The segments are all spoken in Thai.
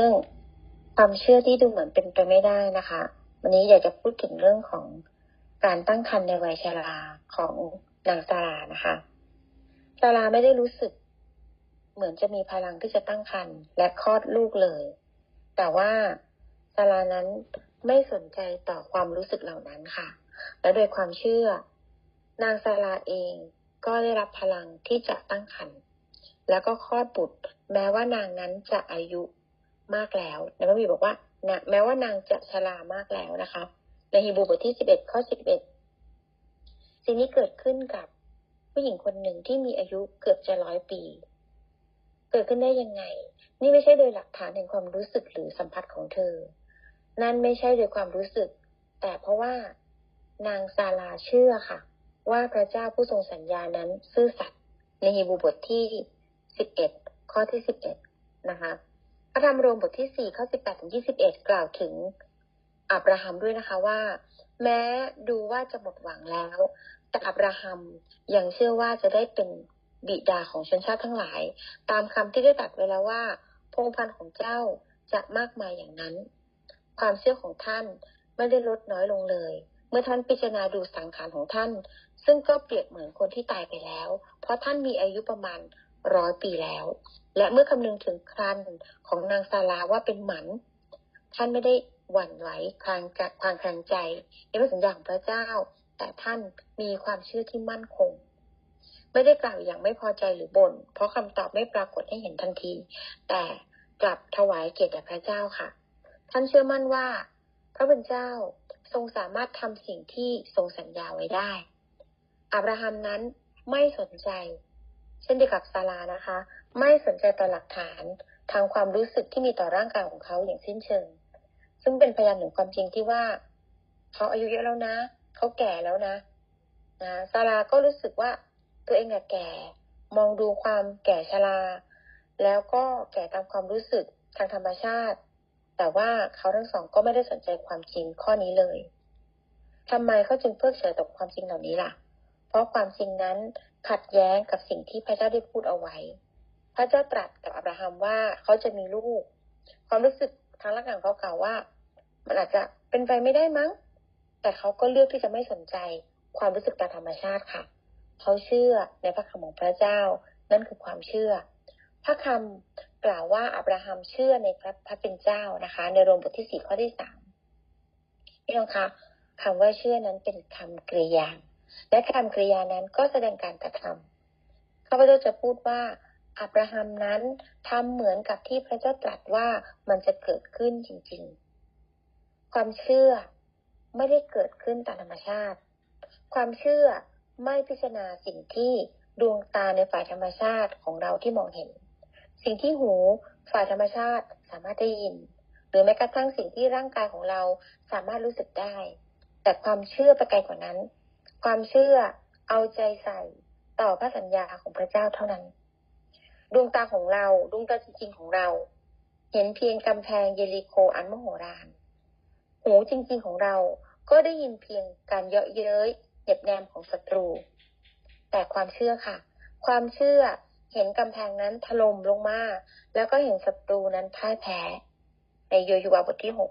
รื่องความเชื่อที่ดูเหมือนเป็นไปไม่ได้นะคะ วันนี้อยากจะพูดถึงเรื่องของการตั้งครรภ์ในวัยชราของนางสารานะคะสาราไม่ได้รู้สึก เหมือนจะมีพลังที่จะตั้งครรภ์และคลอดลูกเลย แต่ว่าสารานั้นไม่สนใจต่อความรู้สึกเหล่านั้นค่ะ และโดยความเชื่อ นางสาราเองก็ได้รับพลังที่จะตั้งครรภ์แล้วก็คลอดบุตร แม้ว่านางนั้นจะอายุ มากแล้วในพระบีบอกว่านะแม้ว่านางจะชรามากแล้วนะคะ ในฮีบูบทที่สิบเอ็ดข้อสิบเอ็ดสิ่งนี้เกิดขึ้นกับผู้หญิงคนหนึ่งที่มีอายุเกือบจะร้อยปี เกิดขึ้นได้ยังไง นี่ไม่ใช่โดยหลักฐานแห่งความรู้สึกหรือสัมผัสของเธอ นั่นไม่ใช่โดยความรู้สึก แต่เพราะว่านางซาลาเชื่อค่ะ ว่าพระเจ้าผู้ทรงสัญญานั้นซื่อสัตย์ในฮีบูบทที่สิบเอ็ดข้อที่สิบเอ็ดนะคะ พระธรรมโรมบทที่สี่ข้อสิบแปดถึงยี่สิบเอ็ดกล่าวถึงอับราฮัมด้วยนะคะว่า แม้ดูว่าจะหมดหวังแล้ว แต่อับราฮัมยังเชื่อว่าจะได้เป็นบิดาของชนชาติทั้งหลาย ตามคำที่ได้ตรัสไว้แล้วว่า พงพันธ์ของเจ้าจะมากมายอย่างนั้น ความเชื่อของท่านไม่ได้ลดน้อยลงเลย เมื่อท่านพิจารณาดูสังขารของท่าน ซึ่งก็เปรียบเหมือนคนที่ตายไปแล้ว เพราะท่านมีอายุประมาณ ร้อยปีแล้ว และเมื่อคำนึงถึงครันของนางซาลาว่าเป็นหมัน ท่านไม่ได้หวั่นไหวคลางความคลางใจในพระสัญญาของพระเจ้า แต่ท่านมีความเชื่อที่มั่นคง ไม่ได้กล่าวอย่างไม่พอใจหรือบน่นเพราะคำตอบไม่ปรากฏให้เห็นทันที แต่กลับถวายเกียรติแด่พระเจ้าค่ะ ท่านเชื่อมั่นว่า พระเป็นเจ้าทรงสามารถทำสิ่งที่ทรงสัญญาไว้ได้อับราฮัมนั้นไม่สนใจ เช่นเดียวกับซาลานะคะ ไม่สนใจต่อหลักฐานทางความรู้สึกที่มีต่อร่างกายของเขาอย่างสิ้นเชิง ซึ่งเป็นพยานหนึ่งความจริงที่ว่า เขาอายุเยอะแล้วนะ เขาแก่แล้วนะนะซาลาก็รู้สึกว่าตัวเองแก่ มองดูความแก่ชราแล้วก็แก่ตามความรู้สึกทางธรรมชาติ แต่ว่าเขาทั้งสองก็ไม่ได้สนใจความจริงข้อนี้เลยทำไมเขาจึงเพิกเฉยต่อความจริงเหล่านี้ล่ะ เพราะความจริงนั้น ขัดแย้งกับสิ่งที่พระเจ้าได้พูดเอาไว้ พระเจ้าตรัสกับอับราฮัมว่าเขาจะมีลูก ความรู้สึกทางร่างกายเขากล่าวว่า มันอาจจะเป็นไปไม่ได้มั้ง แต่เขาก็เลือกที่จะไม่สนใจความรู้สึกตามธรรมชาติค่ะ เขาเชื่อในพระคำของพระเจ้า นั่นคือความเชื่อ พระคำกล่าวว่าอับราฮัมเชื่อในพระพระเป็นเจ้านะคะ ในโรมบทที่สี่ข้อที่สามพี่น้องคะคำว่าเชื่อนั้นเป็นคำกริยา และคำกริยานั้นก็แสดงการกระทำข้าพเจ้าจะพูดว่าอับราฮัมนั้นทำเหมือนกับที่พระเจ้าตรัสว่ามันจะเกิดขึ้นจริงๆ ความเชื่อไม่ได้เกิดขึ้นตามธรรมชาติ ความเชื่อไม่พิจารณาสิ่งที่ดวงตาในฝ่ายธรรมชาติของเราที่มองเห็น สิ่งที่หูฝ่ายธรรมชาติสามารถได้ยิน หรือแม้กระทั่งสิ่งที่ร่างกายของเราสามารถรู้สึกได้ แต่ความเชื่อไปไกลกว่านั้น ความเชื่อเอาใจใส่ต่อพระสัญญาของพระเจ้าเท่านั้น ดวงตาของเราดวงตาจริงๆของเรา เห็นเพียงกำแพงเยริโคอันมโหฬารหูจริงๆของเราก็ได้ยินเพียงการเยาะเย้ยเหน็บแนมของศัตรู แต่ความเชื่อค่ะ ความเชื่อเห็นกำแพงนั้นถล่มลงมา แล้วก็เห็นศัตรูนั้นพ่ายแพ้ ในโยชูวาบทที่หก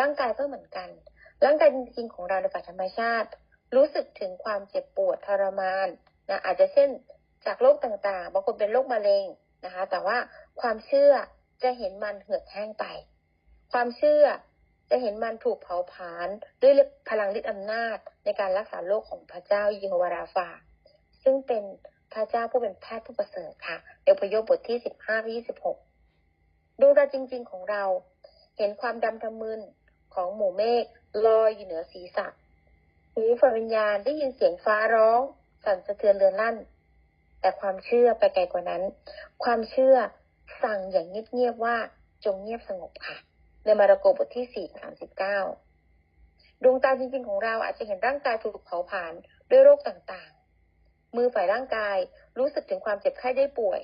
ร่างกายก็เหมือนกัน ร่างกายจริงๆของเราในฝ่ายธรรมชาติ รู้สึกถึงความเจ็บปวดทรมานนะอาจจะเช่นจากโรคต่างๆ บางคนเป็นโรคมะเร็งนะคะ แต่ว่าความเชื่อจะเห็นมันเหือดแห้งไป ความเชื่อจะเห็นมันถูกเผาผลาญด้วยพลังฤทธิ์อำนาจในการรักษาโรคของพระเจ้ายิโฮวาราฟา ซึ่งเป็นพระเจ้าผู้เป็นแพทย์ผู้ประเสริฐค่ะ เอพยพบทที่สิบห้ายี่สิบหกดวงตาจริง ๆของเรา เห็นความดำทะมึนของหมู่เมฆลอยอยู่เหนือศีรษะ หูฝ่ายวิญญาณได้ยินเสียงฟ้าร้อง สั่นสะเทือนเรือนลั่น แต่ความเชื่อไปไกลกว่านั้น ความเชื่อสั่งอย่างเงียบๆว่าจงเงียบสงบค่ะ ในมาระโกบทที่สี่สามสิบเก้าดวงตาจริงๆของเราอาจจะเห็นร่างกายถูกเผาผลาญด้วยโรคต่างๆ มือฝ่ายร่างกายรู้สึกถึงความเจ็บไข้ได้ป่วย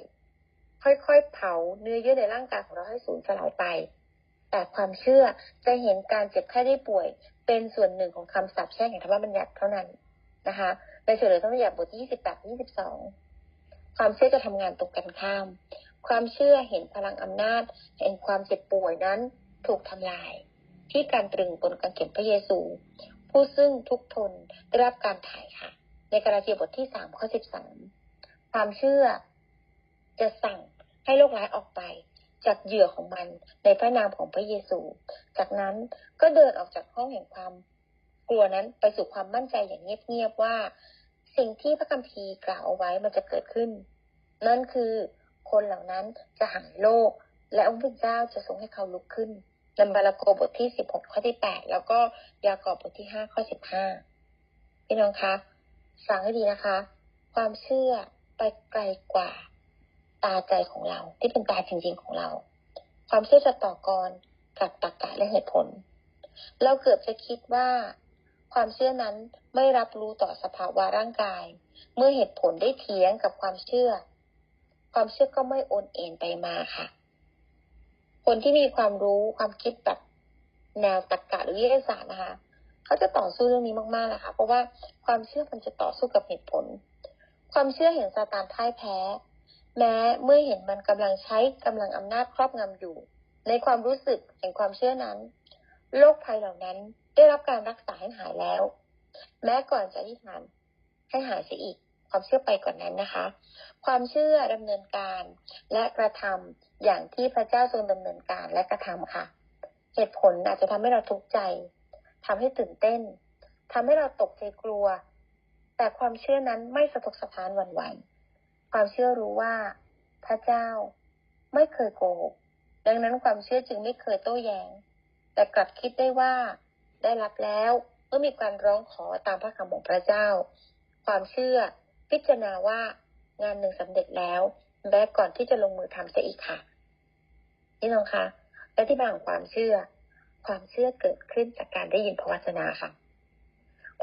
ค่อยๆ เผาเนื้อเยื่อในร่างกายของเราให้สูญสลายไป แต่ความเชื่อจะเห็นการเจ็บไข้ได้ป่วย เป็นส่วนหนึ่งของคำสาปแช่งแห่งธรรมบัญญัติเท่านั้นนะคะในเฉลยธรรมบัญญัติบทที่ยี่สิบแปดยี่สิบสองความเชื่อจะทำงานตรงกันข้าม ความเชื่อเห็นพลังอำนาจแห่งความเจ็บป่วยนั้นถูกทำลาย ที่การตรึงบนกางเขนพระเยซู ผู้ซึ่งทุกทนได้รับการถ่ายค่ะ ในกราเทียบทที่สามข้อสิบสามความเชื่อจะสั่งให้โรคร้ายออกไป จากเหยื่อของมันในพระนามของพระเยซู จากนั้นก็เดินออกจากห้องแห่งความกลัวนั้นไปสู่ความมั่นใจอย่างเงียบๆว่า สิ่งที่พระคัมภีร์กล่าวเอาไว้มันจะเกิดขึ้น นั่นคือคนเหล่านั้นจะหายโรคและองค์พระเจ้าจะทรงให้เขาลุกขึ้นนัมบาลโกบทที่สิบหกข้อที่แปดแล้วก็ยากอบบทที่ห้าข้อสิบห้าพี่น้องคะฟังให้ดีนะคะ ความเชื่อไปไกลกว่าาใจของเรา ที่เป็นตาจริง ๆของเรา ความเชื่อจะต่อกรกับตรรกะและเหตุผล เราเกือบจะคิดว่า ความเชื่อนั้นไม่รับรู้ต่อสภาวะร่างกาย เมื่อเหตุผลได้เถียงกับความเชื่อ ความเชื่อก็ไม่โอนเอ็นไปมาค่ะ คนที่มีความรู้ความคิดแบบแนวตรรกะหรือวิทยาศาสตร์นะคะเขาจะต่อสู้เรื่องนี้มากๆนะคะเพราะว่าความเชื่อมันจะต่อสู้กับเหตุผล ความเชื่อเห็นซาตานพ่ายแพ้ แม้เมื่อเห็นมันกำลังใช้กำลังอำนาจครอบงำอยู่ ในความรู้สึกแห่งความเชื่อนั้นโรคภัยเหล่านั้นได้รับการรักษาให้หายแล้ว แม้ก่อนจะอธิษฐานให้หายเสียอีกความเชื่อไปก่อนนั้นนะคะ ความเชื่อดำเนินการและกระทำอย่างที่พระเจ้าทรงดำเนินการและกระทำค่ะ เหตุผลอาจจะทำให้เราทุกข์ใจทำให้ตื่นเต้นทำให้เราตกใจกลัว แต่ความเชื่อนั้นไม่สะทกสะท้านหวั่นไหว ความเชื่อรู้ว่า พระเจ้าไม่เคยโกหกดังนั้นความเชื่อจึงไม่เคยโต้แย้ง แต่กลับคิดได้ว่า ได้รับแล้วเมื่อมีการร้องขอตามพระคำของพระเจ้า ความเชื่อพิจารณาว่างานหนึ่งสำเร็จแล้วแม้ก่อนที่จะลงมือทำเสียอีกค่ะนี่น้องคะและที่มาของความเชื่อ ความเชื่อเกิดขึ้นจากการได้ยินพระวจนะค่ะ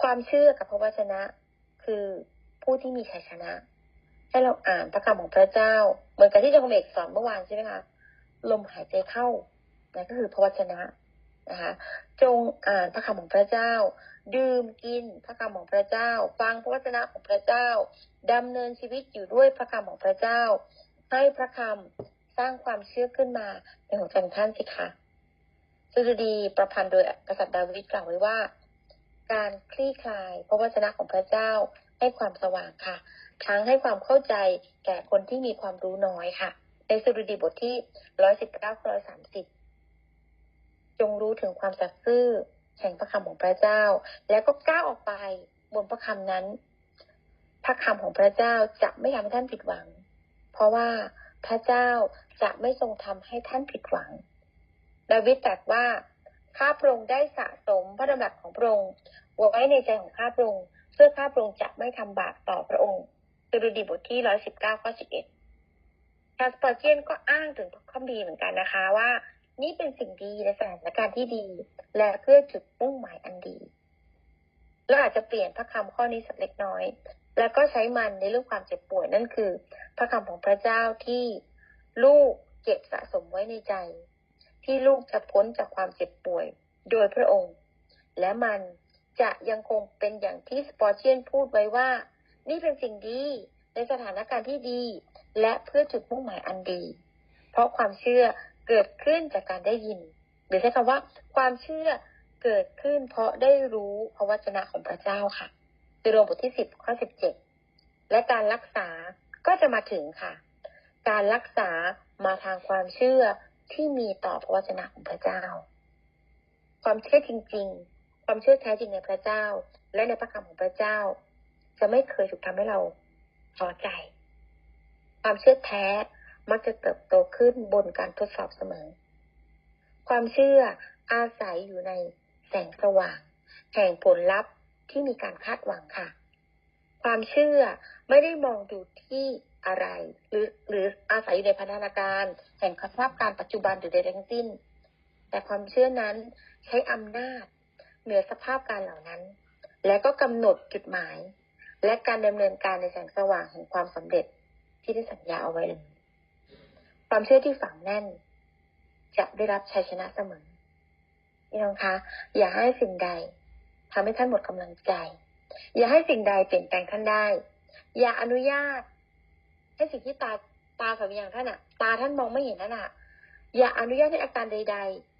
ความเชื่อกับพระวจนะ คือผู้ที่มีชัยชนะ ให้เราอ่านพระคำของพระเจ้า เหมือนกับที่เจ้าคมเอกสอนเมื่อวานใช่ไหมคะลมหายใจเข้านั่นก็คือพระวจนะนะคะจงอ่านพระคำของพระเจ้า ดื่มกินพระคำของพระเจ้า ฟังพระวจนะของพระเจ้าดำเนินชีวิตอยู่ด้วยพระคำของพระเจ้า ให้พระคำสร้างความเชื่อขึ้นมาในหัวใจท่านสิคะสุดีประพันธ์โดยกษัตริย์ดาวิดกล่าวไว้ว่า การคลี่คลายพระวจนะของพระเจ้า ให้ความสว่างค่ะ ทั้งให้ความเข้าใจแก่คนที่มีความรู้น้อยค่ะ ในสุดดีบทที่ร้อยสิบเก้าร้อยสามสิบจงรู้ถึงความสัตย์ซื่อแห่งพระคำของพระเจ้า แล้วก็ก้าวออกไปบนพระคำนั้น พระคำของพระเจ้าจะไม่ทำให้ท่านผิดหวัง เพราะว่าพระเจ้าจะไม่ทรงทำให้ท่านผิดหวังดาวิดตรัสว่าข้าพระองค์ได้สะสมพระดำรัสของพระองค์ไว้ในใจของข้าพระองค์ เพื่อข้าพระองค์จะไม่ทำบาปต่อพระองค์สดุดีบทที่ร้อยสิบเก้าข้อสิบเอ็ดชาสปอร์เจียนก็อ้างถึงพระคัมภีร์เหมือนกันนะคะว่า นี่เป็นสิ่งดีในสถานการณ์ที่ดี และเพื่อจุดมุ่งหมายอันดีเราอาจจะเปลี่ยนพระคำข้อนี้สักเล็กน้อย แล้วก็ใช้มันในเรื่องความเจ็บป่วยนั่นคือ พระคำของพระเจ้าที่ลูกเก็บสะสมไว้ในใจ ที่ลูกจะพ้นจากความเจ็บป่วย โดยพระองค์ และมัน จะยังคงเป็นอย่างที่สปอร์เชียนพูดไว้ว่า นี่เป็นสิ่งดีในสถานการณ์ที่ดี และเพื่อจุดมุ่งหมายอันดี เพราะความเชื่อเกิดขึ้นจากการได้ยิน หรือใช้คำว่า ความเชื่อเกิดขึ้น เพราะได้รู้พระวจนะของพระเจ้าค่ะคือโรมบทที่สิบข้อสิบเจ็ดและการรักษาก็จะมาถึงค่ะ การรักษามาทางความเชื่อที่มีต่อพระวจนะของพระเจ้า ความเชื่อจริง ๆ ความเชื่อแท้จริงในพระเจ้า และในพระคำของพระเจ้า จะไม่เคยถูกทำให้เราพอใจ ความเชื่อแท้มักจะเติบโตขึ้นบนการทดสอบเสมอ ความเชื่ออาศัยอยู่ในแสงสว่าง แห่งผลลัพธ์ที่มีการคาดหวังค่ะ ความเชื่อไม่ได้มองดูที่อะไร หรือหรืออาศัยอยู่ในพัฒนาการ แห่งสภาพการปัจจุบันหรือใดทั้งสิ้น แต่ความเชื่อนั้นใช้อำนาจ เหนือสภาพการเหล่านั้น และก็กำหนดจุดหมาย และการดำเนินการในแสงสว่างแห่งความสำเร็จที่ได้สัญญาเอาไว้เลยความเชื่อที่ฝังแน่น จะได้รับชัยชนะเสมอพี่น้องคะ อย่าให้สิ่งใดทำให้ท่านหมดกำลังใจ อย่าให้สิ่งใดเปลี่ยนแปลงท่านได้ อย่าอนุญาต ให้สิ่งที่ตาตตาฝ่ายวิญญาณท่านอะตาท่านมองไม่เห็นนั่นอะอย่าอนุญาตให้อาการใด ๆ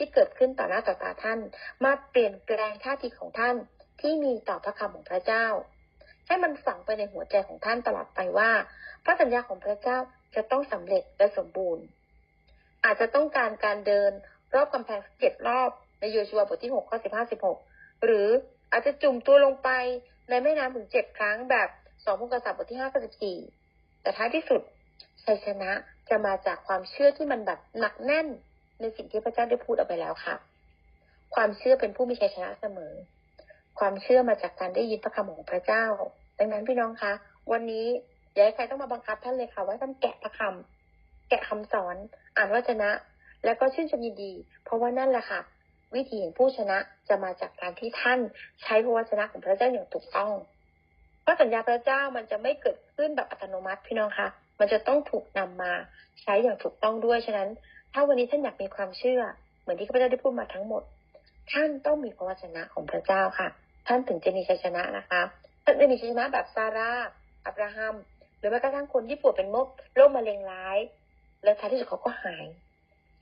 ที่เกิดขึ้นต่อหน้าต่อตาท่าน มาเปลี่ยนแปลงท่าทีของท่านที่มีต่อพระคำของพระเจ้า ให้มันฝังไปในหัวใจของท่านตลอดไปว่า พระสัญญาของพระเจ้าจะต้องสำเร็จและสมบูรณ์ อาจจะต้องการการเดินรอบกำแพงเจ็ดรอบในโยชัวบทที่หกข้อสิบห้าสิบหกหรืออาจจะจุ่มตัวลงไปในแม่น้ำถึงเจ็ดครั้งแบบสองพงกษัตริย์บทที่ห้าข้อสิบสี่แต่ท้ายที่สุดชัยชนะจะมาจากความเชื่อที่มันแบบหนักแน่น ในสิ่งที่พระเจ้าได้พูดเอาไปแล้วค่ะ ความเชื่อเป็นผู้มีชัยชนะเสมอ ความเชื่อมาจากการได้ยินพระคำของพระเจ้า ดังนั้นพี่น้องคะวันนี้อย่าให้ใครต้องมาบังคับท่านเลยค่ะ ว่าท่านแกะพระคำแกะคำสอนอ่านวจนะ แล้วก็ชื่นชมยินดี เพราะว่านั่นแหละค่ะ วิธีแห่งผู้ชนะจะมาจากการที่ท่านใช้พระวจนะของพระเจ้าอย่างถูกต้องเพราะสัญญาพระเจ้ามันจะไม่เกิดขึ้นแบบอัตโนมัติพี่น้องคะมันจะต้องถูกนำมาใช้อย่างถูกต้องด้วยฉะนั้น ถ้าวันนี้ท่านอยากมีความเชื่อ เหมือนที่ข้าพเจ้าได้พูดมาทั้งหมด ท่านต้องมีพระวจนะของพระเจ้าค่ะ ท่านถึงจะมีชัยชนะนะคะท่านจะมีชัยชนะแบบซาร่าอับราฮัม หรือแม้กระทั่งคนที่ป่วยเป็นโรคโรคมะเร็งร้าย และท้ายที่สุดเขาก็หาย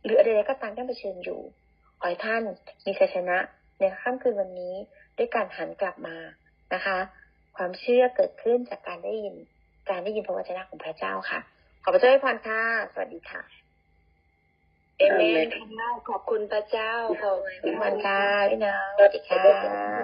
หรืออะไรก็ตามที่เผชิญอยู่ขอให้ท่านมีชัยชนะในค่ำคืนวันนี้ด้วยการหันกลับมานะคะ ความเชื่อเกิดขึ้นจากการได้ยิน การได้ยินพระวจนะของพระเจ้าค่ะ ขอพระเจ้าให้พรค่ะ สวัสดีค่ะ เอเมนค่ะขอบคุณพระเจ้าขอบขอบคุณค่ะพี่น้องสวัสดีค่ะ